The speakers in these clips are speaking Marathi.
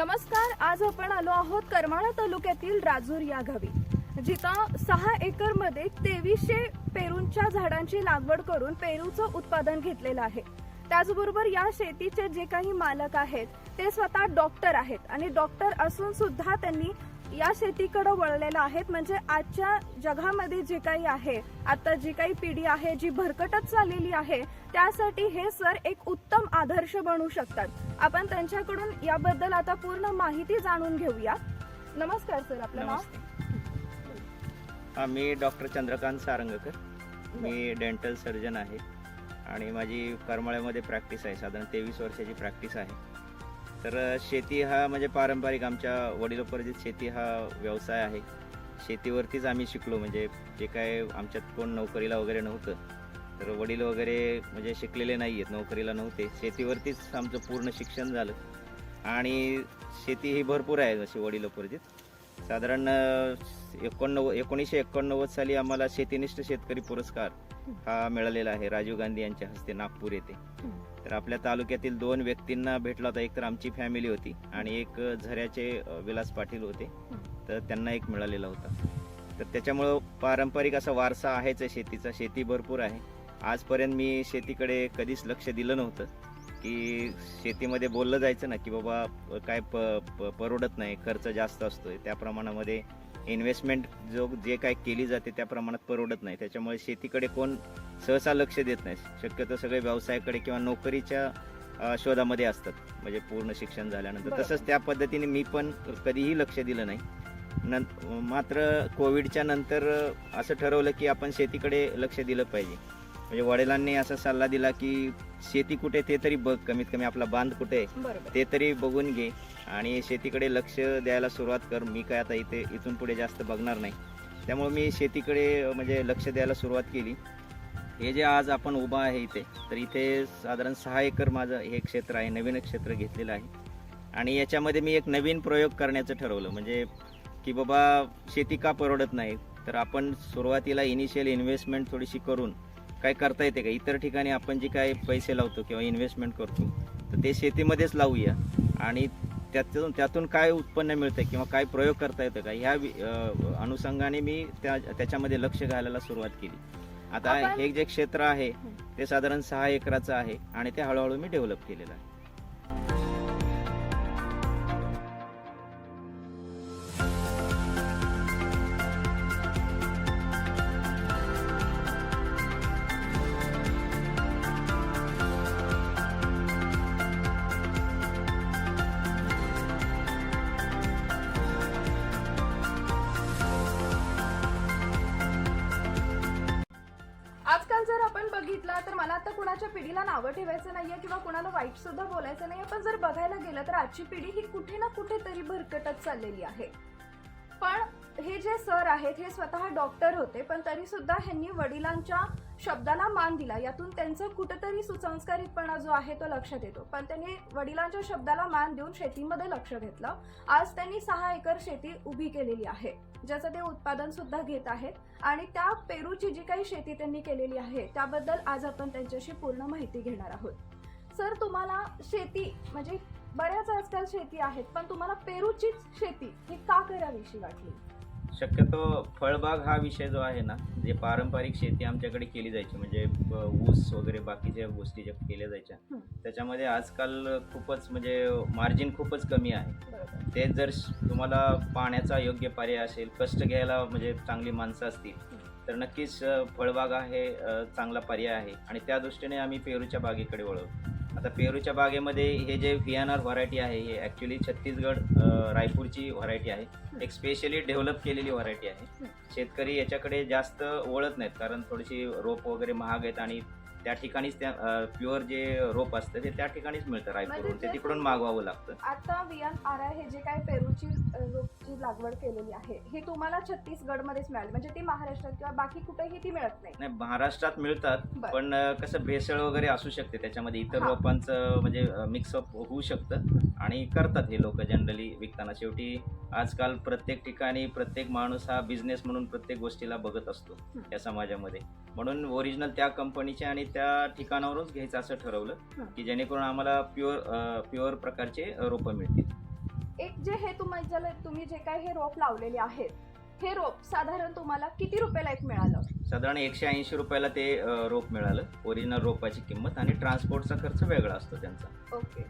नमस्कार आज आपण आलो आहोत करमाळा तालुक्यातील राजूर या गावी. जिथं सहा एकरमध्ये तेवीसशे पेरूंच्या झाडांची लागवड करून पेरूचं उत्पादन घेतलेलं आहे. त्याचबरोबर या शेतीचे जे काही मालक आहेत ते स्वतः डॉक्टर आहेत आणि डॉक्टर असून सुद्धा त्यांनी या शेतीकडे वळलेलं आहेत. म्हणजे आजच्या जगामध्ये जे काही आहे आता जी काही पिढी आहे जी भरकटत चाललेली आहे त्यासाठी हे सर एक उत्तम आदर्श बनू शकतात. आपण त्यांच्याकडून याबद्दल आता पूर्ण माहिती जाणून घेऊया. नमस्कार सर आपलं नाव? मी डॉक्टर चंद्रकांत सारंगकर. मी डेंटल सर्जन आहे. आणि माझी करमाळ्यामध्ये प्रॅक्टिस आहे. साधारण तेवीस वर्षाची प्रॅक्टिस आहे. तर शेती हा म्हणजे पारंपरिक आमच्या वडिलोपर्जित शेती हा व्यवसाय आहे शेतीवरतीच आम्ही शिकलो. म्हणजे जे काय आमच्यात कोण नोकरीला वगैरे नव्हतं तर वडील वगैरे म्हणजे शिकलेले नाही आहेत नोकरीला नव्हते. शेतीवरतीच आमचं पूर्ण शिक्षण झालं. आणि शेती ही भरपूर आहे जशी वडिलोपर्जित साधारण एकोणनव्वद एकोणीसशे एकोणनव्वद साली आम्हाला शेतीनिष्ठ शेतकरी पुरस्कार हा मिळालेला आहे. राजीव गांधी यांच्या हस्ते नागपूर येथे. तर आपल्या तालुक्यातील दोन व्यक्तींना भेटला होता. एक तर आमची फॅमिली होती आणि एक झऱ्याचे विलास पाटील होते. तर त्यांना एक मिळालेला होता. तर त्याच्यामुळं पारंपरिक असा वारसा आहेच आहे शेतीचा. शेती भरपूर आहे. आजपर्यंत मी शेतीकडे कधीच लक्ष दिलं नव्हतं की शेतीमध्ये बोललं जायचं ना की बाबा काय प प- परवडत नाही खर्च जास्त असतोय. त्या प्रमाणामध्ये इन्व्हेस्टमेंट जो जे काय केली जाते त्या प्रमाणात परवडत नाही. त्याच्यामुळे शेतीकडे कोण सहसा लक्ष देत नाही. शक्यतो सगळे व्यवसायाकडे किंवा नोकरीच्या शोधामध्ये असतात. म्हणजे पूर्ण शिक्षण झाल्यानंतर. तसंच त्या पद्धतीने मी पण कधीही लक्ष दिलं नाही. नं मात्र कोविडच्या नंतर असं ठरवलं की आपण शेतीकडे लक्ष दिलं पाहिजे. म्हणजे वडिलांनी असा सल्ला दिला की शेती कुठे ते तरी बघ कमीत कमी आपला बांध कुठे आहे ते तरी बघून घे. आणि शेतीकडे लक्ष द्यायला सुरुवात कर. मी काय आता इथे इथून पुढे जास्त बघणार नाही. त्यामुळे मी शेतीकडे म्हणजे लक्ष द्यायला सुरुवात केली. हे जे आज आपण उभा आहे इथे तर इथे साधारण सहा एकर माझं हे क्षेत्र आहे नवीन क्षेत्र घेतलेलं आहे. आणि याच्यामध्ये मी एक नवीन प्रयोग करण्याचं ठरवलं. म्हणजे की बाबा शेती का परवडत नाही? तर आपण सुरुवातीला इनिशियल इन्व्हेस्टमेंट थोडीशी करून काय करता येते का? इतर ठिकाणी आपण जे काय पैसे लावतो किंवा इन्व्हेस्टमेंट करतो तर ते शेतीमध्येच लावूया. आणि त्यातून त्यातून काय उत्पन्न मिळतं किंवा काय प्रयोग करता येतं का? ह्या अनुषंगाने मी त्या त्याच्यामध्ये लक्ष घालायला सुरुवात केली. आता हे जे क्षेत्र आहे ते साधारण सहा एकराचं आहे आणि ते हळूहळू मी डेव्हलप केलेलं आहे. पिढीला नावं ठेवायचं नाहीये किंवा कुणाला वाईट सुद्धा बोलायचं नाहीये पण जर बघायला गेलं तर आजची पिढी ही कुठे ना कुठेतरी भरकटत चाललेली आहे. पण हे जे सर आहेत हे स्वतः डॉक्टर होते पण तरी सुद्धा ह्यांनी वडिलांच्या शब्दाला मान दिला. यातून त्यांचं कुठंतरी सुसंस्कारितपणा जो आहे तो लक्षात येतो. पण त्यांनी वडिलांच्या शब्दाला मान देऊन शेतीमध्ये लक्ष घेतलं. आज त्यांनी सहा एकर शेती उभी केलेली आहे ज्याचं ते उत्पादन सुद्धा घेत आहेत. आणि त्या पेरूची जी काही शेती त्यांनी केलेली आहे त्याबद्दल आज आपण त्यांच्याशी पूर्ण माहिती घेणार आहोत. सर तुम्हाला शेती म्हणजे बऱ्याच आजकाल शेती आहेत पण तुम्हाला पेरूचीच शेती ही का करावीशी वाटली? शक्यतो फळबाग हा विषय जो आहे ना जे पारंपरिक शेती आमच्याकडे केली जायची म्हणजे ऊस वगैरे बाकीच्या गोष्टी ज्या केल्या जायच्या हं. त्याच्यामध्ये आजकाल खूपच म्हणजे मार्जिन खूपच कमी आहे. ते जर तुम्हाला पाण्याचा योग्य पर्याय असेल कष्ट घ्यायला म्हणजे चांगली माणसं असतील तर नक्कीच फळबाग हे अ, चांगला पर्याय आहे. आणि त्या दृष्टीने आम्ही पेरूच्या बागेकडे वळवतो. आता पेरूच्या बागेमध्ये हे जे व्ही एन आर व्हरायटी आहे हे ॲक्च्युली छत्तीसगड रायपूरची व्हरायटी आहे. एक स्पेशली डेव्हलप केलेली व्हरायटी आहे. शेतकरी याच्याकडे जास्त वळत नाहीत कारण थोडीशी रोप वगैरे महाग आहेत आणि त्या ठिकाणीच त्या प्युअर जे रोप असतं ते त्या ठिकाणीच मिळतं रायपूरहून म्हणजे ते जे तिकडून मागवावं लागतं. आता वियान आर हे जे काही पेरूची अ, रोपची लागवड केलेली आहे ही तुम्हाला छत्तीसगड मध्येच मिळाली म्हणजे ती महाराष्ट्रात किंवा बाकी कुठेही ती मिळत नाही नाही महाराष्ट्रात मिळतात बरं. पण अ, कसं भेसळ वगैरे असू शकते त्याच्यामध्ये इतर हा. रोपांचं म्हणजे मिक्सअप होऊ शकतं आणि करतात हे लोक जनरली विकताना शेवटी आजकाल प्रत्येक ठिकाणी प्रत्येक माणूस हा बिझनेस म्हणून प्रत्येक गोष्टीला बघत असतो. या समाजामध्ये म्हणून ओरिजिनल त्या कंपनीचे आणि त्या ठिकाणावरूनच घ्यायचं असं ठरवलं हं. की जेणेकरून आम्हाला प्युअर प्युअर प्रकारचे रोपं मिळतील एक जे हे तुम्ही ज्याला तुम्ही जे काय हे रोप लावलेले आहेत हे रोप साधारण तुम्हाला किती रुपयाला एक मिळालं? साधारण एकशे ऐंशी रुपयाला ते अ, रोप मिळालं. ओरिजिनल रोपाची किंमत आणि ट्रान्सपोर्टचा खर्च वेगळा असतो त्यांचा. ओके.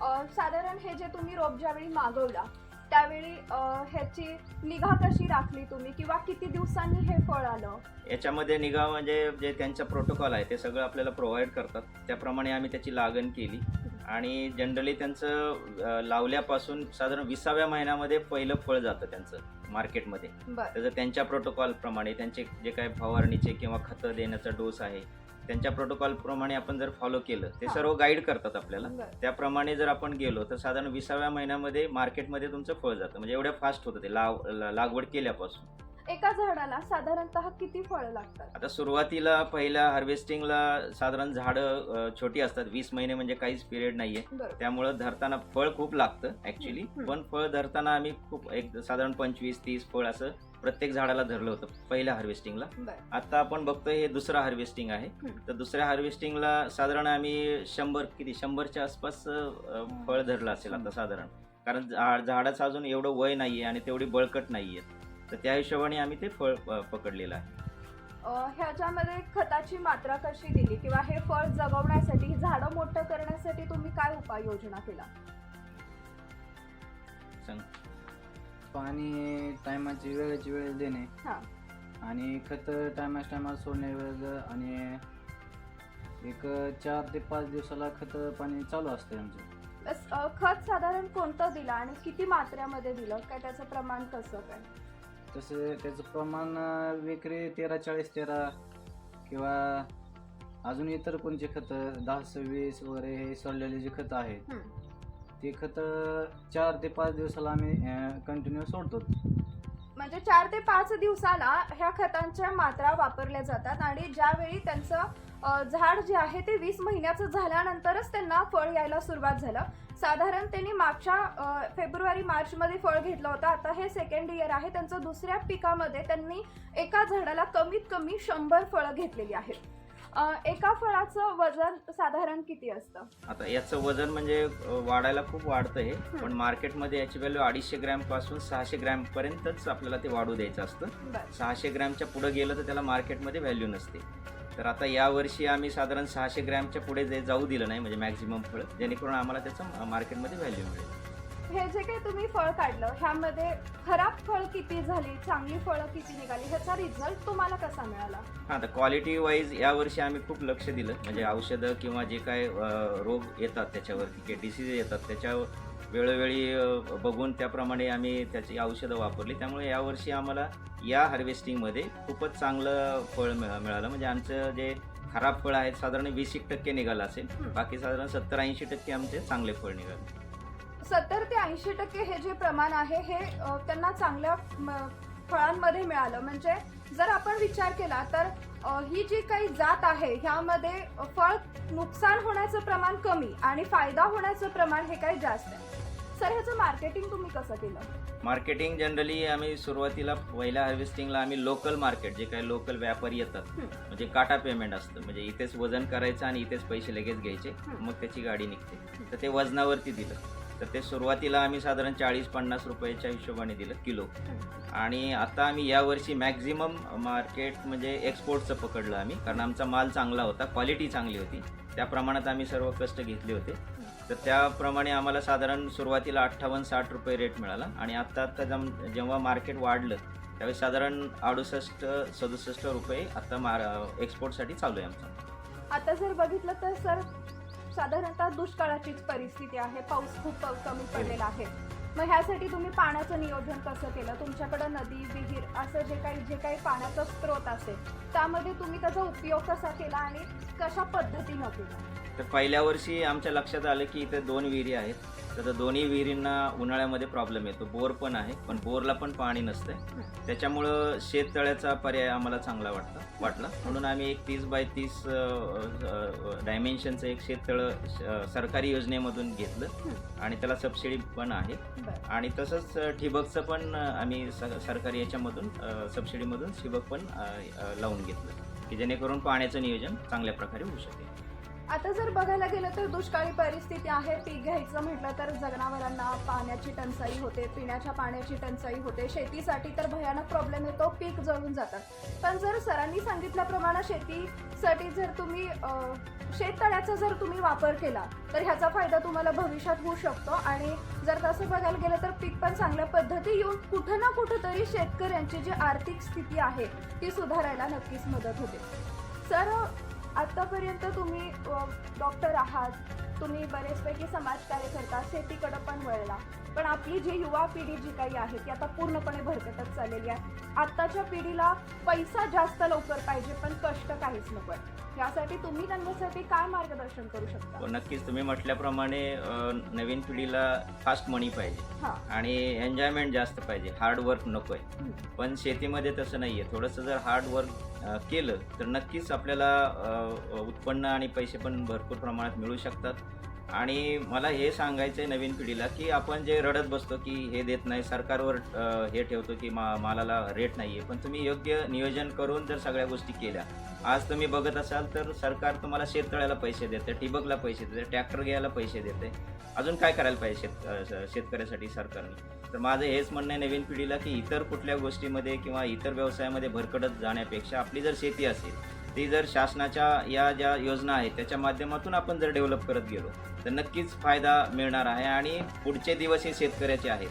अ, साधारण हे जे तुम्ही रोप ज्यावेळी मागवला त्यावेळी अ, ह्याची निगा कशी राखली तुम्ही? किंवा किती दिवसांनी हे फळ आलं? याच्यामध्ये निगा म्हणजे जे त्यांचा प्रोटोकॉल आहे ते सगळं आपल्याला प्रोव्हाइड करतात. त्याप्रमाणे आम्ही त्याची लागण केली. आणि जनरली त्यांचं लावल्यापासून साधारण विसाव्या महिन्यामध्ये पहिलं फळ जातं त्यांचं मार्केटमध्ये. त्याचं त्यांच्या प्रोटोकॉल प्रमाणे त्यांचे जे काही फवारणीचे किंवा खतं देण्याचा डोस आहे त्यांच्या प्रोटोकॉल प्रमाणे आपण जर फॉलो केलं ते. सर्व गाईड करतात आपल्याला. त्याप्रमाणे जर आपण गेलो तर साधारण विसाव्या महिन्यामध्ये मार्केटमध्ये तुमचं फळ जातं. म्हणजे एवढ्या फास्ट होतं ते लाव लागवड केल्यापासून. एका झाडाला साधारणतः किती फळं लागतात? आता सुरुवातीला पहिल्या हार्वेस्टिंगला साधारण झाडं छोटी असतात. वीस महिने म्हणजे काहीच पिरियड नाहीये. त्यामुळं धरताना फळ खूप लागतं ऍक्च्युली हम्म. पण फळ धरताना आम्ही खूप एक साधारण पंचवीस तीस फळ असं प्रत्येक झाडाला धरलं होतं पहिल्या हार्वेस्टिंगला. बरं. आता आपण बघतोय हे दुसरं हार्वेस्टिंग आहे. हम्म. तर दुसऱ्या हार्वेस्टिंगला साधारण आम्ही शंभर किती शंभरच्या आसपास अ, फळ धरलं असेल आता साधारण. कारण झा- झाडाचं अजून एवढं वय नाहीये आणि तेवढी बळकट नाहीये. तर त्या हिशोबाने आम्ही ते फळ पकडलेलं आहे. अ, ह्याच्यामध्ये खताची मात्रा कशी दिली किंवा हे फळ जगवण्यासाठी झाडं मोठं करण्यासाठी तुम्ही काय उपाययोजना केला? सांग. पाणी टायमाची वेळेची वेळ देणे हा. आणि खत टायमाच टायमाला सोडणे वेळ आणि एक चार ते पाच दिवसाला खत पाणी चालू असतं आमचं. बस, अ, खत साधारण कोणतं दिलं आणि किती मात्र्यामध्ये दिलं? काय त्याचं प्रमाण कसं काय? तसे त्याचं प्रमाण विक्री तेरा चाळीस तेरा किंवा अजून इतर कोणचे खत दहा सव्वीस वगैरे हे सोडलेले जे खतं आहेत. ते खत चार ते पाच दिवसाला आम्ही कंटिन्यू सोडतो म्हणजे चार ते पाच दिवसाला ह्या खतांच्या मात्रा वापरल्या जातात आणि ज्यावेळी त्यांचं झाड जे आहे ते वीस महिन्याचं झाल्यानंतरच त्यांना फळ यायला सुरुवात झालं साधारण त्यांनी मागच्या फेब्रुवारी मार्चमध्ये फळ घेतलं होतं. आता हे सेकंड इयर आहे. त्यांचं दुसऱ्या पिकामध्ये त्यांनी एका झाडाला कमीत कमी शंभर फळं घेतलेली आहेत. एका फळाचं वजन साधारण किती असतं? आता याचं वजन म्हणजे वाढायला खूप वाढतं हे. पण मार्केटमध्ये याची व्हॅल्यू अडीचशे ग्रॅमपासून सहाशे ग्रॅम पर्यंतच आपल्याला ते वाढू द्यायचं असतं. सहाशे ग्रॅमच्या पुढे गेलं तर त्याला मार्केटमध्ये व्हॅल्यू नसते. तर आता यावर्षी आम्ही साधारण सहाशे ग्रॅमच्या पुढे जे जाऊ दिलं नाही म्हणजे मॅक्झिमम फळ जेणेकरून आम्हाला त्याचं मार्केटमध्ये व्हॅल्यू मिळेल. हे जे काही तुम्ही फळ काढलं ह्यामध्ये खराब फळ किती झाली चांगली फळं किती निघाली ह्याचा रिझल्ट तुम्हाला कसा मिळाला? हां तर क्वालिटी वाईज यावर्षी आम्ही खूप लक्ष दिलं. म्हणजे औषधं किंवा जे काय अ, रोग येतात त्याच्यावरती किंवा डिसीज येतात त्याच्या वेळोवेळी बघून त्याप्रमाणे आम्ही त्याची औषधं वापरली. त्यामुळे यावर्षी आम्हाला या हार्वेस्टिंगमध्ये खूपच चांगलं फळ मिळा- मिळालं. म्हणजे आमचं जे खराब फळ आहेत साधारण वीस एक टक्के निघालं असेल. बाकी साधारण सत्तर ऐंशी टक्के आमचे चांगले फळ निघाले. सत्तर ते ऐंशी टक्के हे जे प्रमाण आहे हे त्यांना चांगल्या फळांमध्ये मिळालं. म्हणजे जर आपण विचार केला तर ही जी काही जात आहे ह्यामध्ये फळ नुकसान होण्याचं प्रमाण कमी आणि फायदा होण्याचं प्रमाण हे काही जास्त आहे. सर ह्याचं मार्केटिंग तुम्ही कसं केलं? मार्केटिंग जनरली आम्ही सुरुवातीला पहिल्या हार्वेस्टिंगला आम्ही लोकल मार्केट जे काही लोकल व्यापारी येतात. म्हणजे काटा पेमेंट असतं. म्हणजे इथेच वजन करायचं आणि इथेच पैसे लगेच घ्यायचे. मग त्याची गाडी निघते. तर ते वजनावरती दिलं. तर ते सुरुवातीला आम्ही साधारण चाळीस पन्नास रुपयाच्या हिशोबाने दिलं किलो. आणि आता आम्ही यावर्षी मॅक्झिमम मार्केट म्हणजे एक्सपोर्टचं पकडलं आम्ही कारण आमचा माल चांगला होता क्वालिटी चांगली होती. त्या प्रमाणात आम्ही सर्व कष्ट घेतले होते. तर त्याप्रमाणे आम्हाला साधारण सुरुवातीला अठ्ठावन्न साठ रुपये रेट मिळाला. आणि आत्ता आत्ता जम जेव्हा मार्केट वाढलं त्यावेळी साधारण अडुसष्ट सदुसष्ट रुपये आता मार एक्सपोर्टसाठी चालू आहे आमचा. आता जर बघितलं तर सर साधारणतः दुष्काळाचीच परिस्थिती आहे. पाऊस खूप कमी पडलेला आहे. मग ह्यासाठी तुम्ही पाण्याचं नियोजन कसं केलं? तुमच्याकडं नदी विहीर असं जे काही जे काही पाण्याचा स्रोत असेल त्यामध्ये तुम्ही त्याचा उपयोग कसा केला आणि कशा पद्धतीनं केला? तर पहिल्या वर्षी आमच्या लक्षात आलं की इथे दोन विहिरी आहेत. तर दोन्ही विहिरींना उन्हाळ्यामध्ये प्रॉब्लेम येतो. बोर पण आहे पण बोरला पण पाणी नसतंय. त्याच्यामुळं शेततळ्याचा पर्याय आम्हाला चांगला वाटता वाटला. म्हणून आम्ही एक तीस बाय तीस डायमेन्शनचं एक शेततळं सरकारी योजनेमधून घेतलं. आणि त्याला सबसिडी पण आहे. आणि तसंच ठिबकचं पण आम्ही सरकारी याच्यामधून सबसिडीमधून ठिबक पण लावून घेतलं. की जेणेकरून पाण्याचं नियोजन चांगल्या प्रकारे होऊ शकेल. आता जर बघायला गेलं तर दुष्काळी परिस्थिती आहे. पीक घ्यायचं म्हटलं तर जनावरांना पाण्याची टंचाई होते पिण्याच्या पाण्याची टंचाई होते. शेतीसाठी तर भयानक प्रॉब्लेम येतो पीक जळून जातात पण जर सरांनी सांगितल्याप्रमाणे शेतीसाठी जर तुम्ही शेततळ्याचा जर तुम्ही वापर केला तर ह्याचा फायदा तुम्हाला भविष्यात होऊ शकतो. आणि जर तसं बघायला गेलं तर पीक पण चांगल्या पद्धती येऊन कुठं ना कुठंतरी शेतकऱ्यांची जी आर्थिक स्थिती आहे ती सुधारायला नक्कीच मदत होते. सर आत्तापर्यंत तुम्ही डॉक्टर आहात. तुम्ही बरेचपैकी समाजकार्य करता. शेतीकडं पण वळला. पण आपली जी युवा पिढी जी काही आहे ती आता पूर्णपणे भरकटत चाललेली आहे. आत्ताच्या पिढीला पैसा जास्त लवकर पाहिजे पण कष्ट काहीच नको यासाठी तुम्ही त्यांच्यासाठी काय मार्गदर्शन करू शकता? हो, नक्कीच. तुम्ही म्हटल्याप्रमाणे नवीन पिढीला फास्ट मनी पाहिजे. हा. आणि एन्जॉयमेंट जास्त पाहिजे. हार्ड वर्क नको आहे. हम्म. पण शेतीमध्ये तसं नाही आहे थोडंसं जर हार्ड वर्क केलं तर नक्कीच आपल्याला उत्पन्न आणि पैसे पण भरपूर प्रमाणात मिळू शकतात. आणि मला हे सांगायचं आहे नवीन पिढीला की आपण जे रडत बसतो की हे देत नाही सरकारवर हे ठेवतो की मा मालाला रेट नाही आहे पण तुम्ही योग्य नियोजन करून जर सगळ्या गोष्टी केल्या आज तुम्ही बघत असाल तर सरकार तुम्हाला शेततळ्याला पैसे देते ठिबकला पैसे देते ट्रॅक्टर घ्यायला पैसे देते. अजून काय करायला पाहिजे शेत शेतकऱ्यासाठी सरकारने? तर माझं हेच म्हणणं आहे नवीन पिढीला की इतर कुठल्या गोष्टीमध्ये किंवा इतर व्यवसायामध्ये भरकटत जाण्यापेक्षा आपली जर शेती असेल ती जर शासनाच्या या ज्या योजना आहेत त्याच्या माध्यमातून आपण जर डेव्हलप करत गेलो तर नक्कीच फायदा मिळणार आहे आणि पुढचे दिवस हे शेतकऱ्याचे आहेत.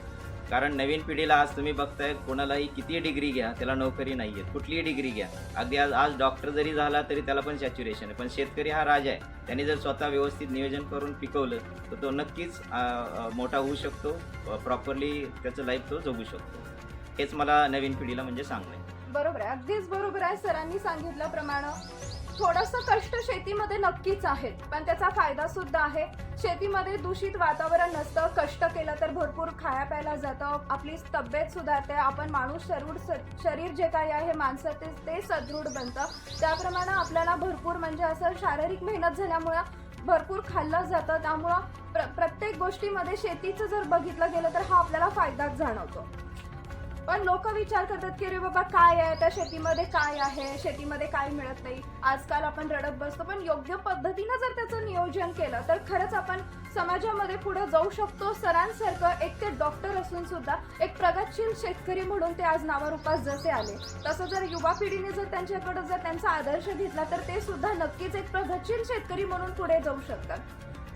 कारण नवीन पिढीला आज तुम्ही बघताय कोणालाही किती डिग्री घ्या त्याला नोकरी नाही आहे कुठलीही डिग्री घ्या. अगदी आज आज डॉक्टर जरी झाला तरी त्याला पण सॅच्युरेशन आहे. पण शेतकरी हा राजा आहे. त्यांनी जर स्वतः व्यवस्थित नियोजन करून पिकवलं तर तो नक्कीच मोठा होऊ शकतो. प्रॉपरली त्याचं लाईफ तो जगू शकतो. हेच मला नवीन पिढीला म्हणजे सांगणं आहे. बरोबर आहे. अगदीच बरोबर आहे. सरांनी सांगितल्याप्रमाणे थोडंसं कष्ट शेतीमध्ये नक्कीच आहेत. पण त्याचा फायदा सुद्धा आहे. शेतीमध्ये दूषित वातावरण नसतं. कष्ट केलं तर भरपूर खाया प्यायला जातं. आपली तब्येत सुधारते. आपण माणूस शरीर शरीर जे काही आहे माणसं ते ते सदृढ बनतं. त्याप्रमाणे आपल्याला भरपूर म्हणजे असं शारीरिक मेहनत झाल्यामुळं भरपूर खाल्लं जातं. त्यामुळं प्र प्रत्येक गोष्टीमध्ये शेतीचं जर बघितलं गेलं तर हा आपल्याला फायदाच जाणवतो. पण लोक विचार करतात की अरे बाबा काय आहे? त्या शेतीमध्ये काय आहे? शेतीमध्ये काय मिळत नाही? आजकाल आपण रडत बसतो पण योग्य पद्धतीनं जर त्याचं नियोजन केलं तर खरंच आपण समाजामध्ये पुढे जाऊ शकतो. सरांसारखं एक ते डॉक्टर असून सुद्धा एक प्रगतशील शेतकरी म्हणून ते आज नावारूपास जसे आले. तसं जर युवा पिढीने जर त्यांच्याकडं जर त्यांचा आदर्श घेतला तर ते सुद्धा नक्कीच एक प्रगतशील शेतकरी म्हणून पुढे जाऊ शकतात.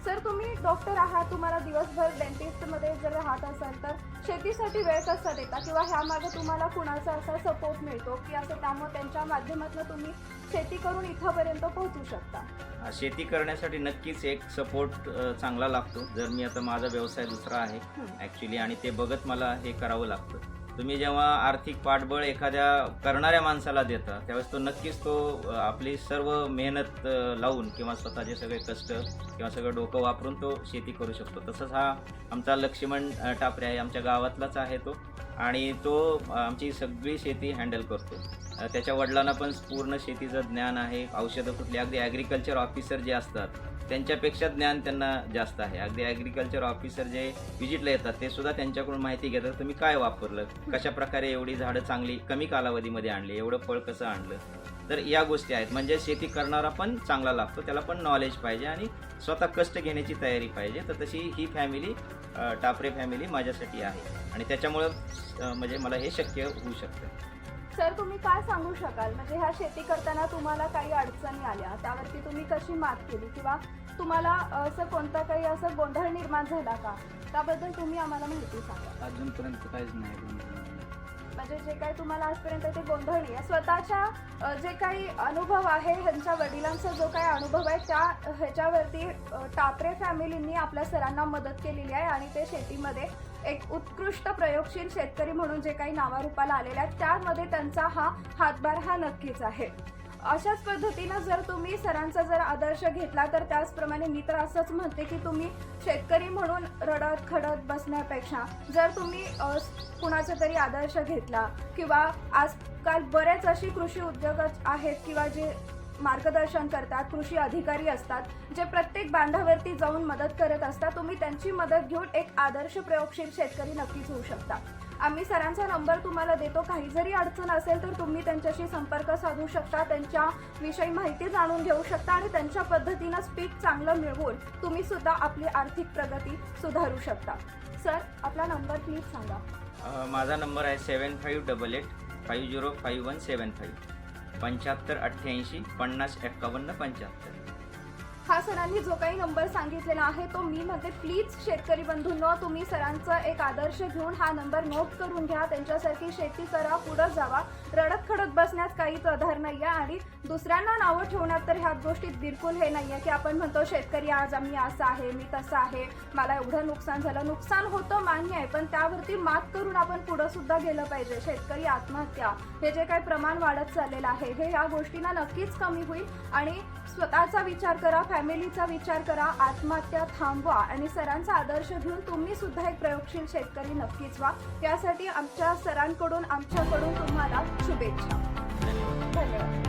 सर तुम्ही डॉक्टर आहात तुम्हाला दिवसभर डेंटिस्टमध्ये जर राहत असाल तर शेतीसाठी वेळ कसा देता? किंवा ह्यामागे तुम्हाला कुणाचा असा सपोर्ट मिळतो की असं त्यामुळे त्यांच्या माध्यमातून तुम्ही शेती करून इथंपर्यंत पोहोचू शकता? शेती करण्यासाठी नक्कीच एक सपोर्ट चांगला लागतो. जर मी आता माझा व्यवसाय दुसरा आहे. ॲक्च्युली आणि ते बघत मला हे करावं लागतं. तुम्ही जेव्हा आर्थिक पाठबळ एखाद्या करणाऱ्या माणसाला देता त्यावेळेस तो नक्कीच तो आपली सर्व मेहनत लावून किंवा स्वतःचे सगळे कष्ट किंवा सगळं डोकं वापरून तो शेती करू शकतो. तसंच हा आमचा लक्ष्मण टापरे आहे आमच्या गावातलाच आहे तो. आणि तो आमची सगळी शेती हँडल करतो. त्याच्या वडिलांना पण पूर्ण शेतीचं ज्ञान आहे. औषधं कुठली अगदी ॲग्रिकल्चर ऑफिसर जे असतात त्यांच्यापेक्षा ज्ञान त्यांना जास्त आहे. अगदी ॲग्रिकल्चर ऑफिसर जे व्हिजिटला येतात ते सुद्धा त्यांच्याकडून माहिती घेतात तुम्ही काय वापरलं? कशा प्रकारे एवढी झाडं चांगली कमी कालावधीमध्ये आणली? एवढं फळ कसं आणलं? तर या गोष्टी आहेत. म्हणजे शेती करणारा पण चांगला लागतो त्याला पण नॉलेज पाहिजे आणि स्वतः कष्ट घेण्याची तयारी पाहिजे. तर तशी ही फॅमिली टापरे फॅमिली माझ्यासाठी आहे. आणि त्याच्यामुळं म्हणजे मला हे शक्य होऊ शकतं. सर तुम्ही काय सांगू शकाल? म्हणजे ह्या शेती करताना तुम्हाला काही अडचणी आल्या त्यावरती तुम्ही कशी मात केली? किंवा तुम्हाला असं कोणता काही असं गोंधळ निर्माण झाला का? त्याबद्दल तुम्ही आम्हाला माहिती सांगा. अजूनपर्यंत काहीच नाही. म्हणजे जे काही तुम्हाला आजपर्यंत ते गोंधळ नाही आहे. स्वतःच्या जे काही अनुभव आहे ह्यांच्या वडिलांचा जो काही अनुभव आहे त्या ह्याच्यावरती टापरे फॅमिलींनी आपल्या सरांना मदत केलेली आहे आणि ते शेतीमध्ये एक उत्कृष्ट प्रयोगशील शेतकरी म्हणून जे काही नावारूपाला आलेले आहेत त्यामध्ये त्यांचा हा हातभार हा नक्कीच आहे. अशाच पद्धतीनं जर तुम्ही सरांचा जर आदर्श घेतला तर त्याचप्रमाणे मी तर असंच म्हणते की तुम्ही शेतकरी म्हणून रडत खडत बसण्यापेक्षा जर तुम्ही कुणाचा तरी आदर्श घेतला किंवा आजकाल बरेच अशी कृषी उद्योग आहेत किंवा जे मार्गदर्शन करतात कृषी अधिकारी असतात जे प्रत्येक बांधावरती जाऊन मदत करत असतात तुम्ही त्यांची मदत घेऊन एक आदर्श प्रयोगशील शेतकरी नक्कीच होऊ शकता. आम्ही सरांचा नंबर तुम्हाला देतो. काही जरी अडचण असेल तर तुम्ही त्यांच्याशी संपर्क साधू शकता त्यांच्याविषयी माहिती जाणून घेऊ शकता आणि त्यांच्या पद्धतीनं पीक चांगलं मिळवून तुम्ही सुद्धा आपली आर्थिक प्रगती सुधारू शकता. सर आपला नंबर प्लीज सांगा. माझा नंबर आहे seven five double eight five zero five one seven five. पंच्याहत्तर अठ्ठ्याऐंशी पन्नास एक्कावन्न पंच्याहत्तर. हा सरांनी जो काही नंबर सांगितलेला आहे तो मी म्हणते प्लीज शेतकरी बंधूंनो तुम्ही सरांचा एक आदर्श घेऊन हा नंबर नोट करून घ्या. त्यांच्यासारखी शेती करा पुढं जावा. रडत खडत बसण्यात काहीच आधार नाही आहे आणि दुसऱ्यांना नावं ठेवण्यात तर ह्या गोष्टीत बिलकुल हे नाही आहे की आपण म्हणतो शेतकरी आज आम्ही असं आहे मी तसं आहे मला एवढं नुकसान झालं. नुकसान होतं मान्य आहे पण त्यावरती मात करून आपण पुढं सुद्धा गेलं पाहिजे. शेतकरी आत्महत्या हे जे काही प्रमाण वाढत चाललेलं आहे हे या गोष्टींना नक्कीच कमी होईल आणि स्वतःचा विचार करा फॅमिलीचा विचार करा आत्महत्या थांबवा आणि सरांचा आदर्श घेऊन तुम्ही सुद्धा एक प्रयोगशील शेतकरी नक्कीच व्हा. यासाठी आमच्या सरांकडून आमच्याकडून तुम्हाला शुभेच्छा धन्यवाद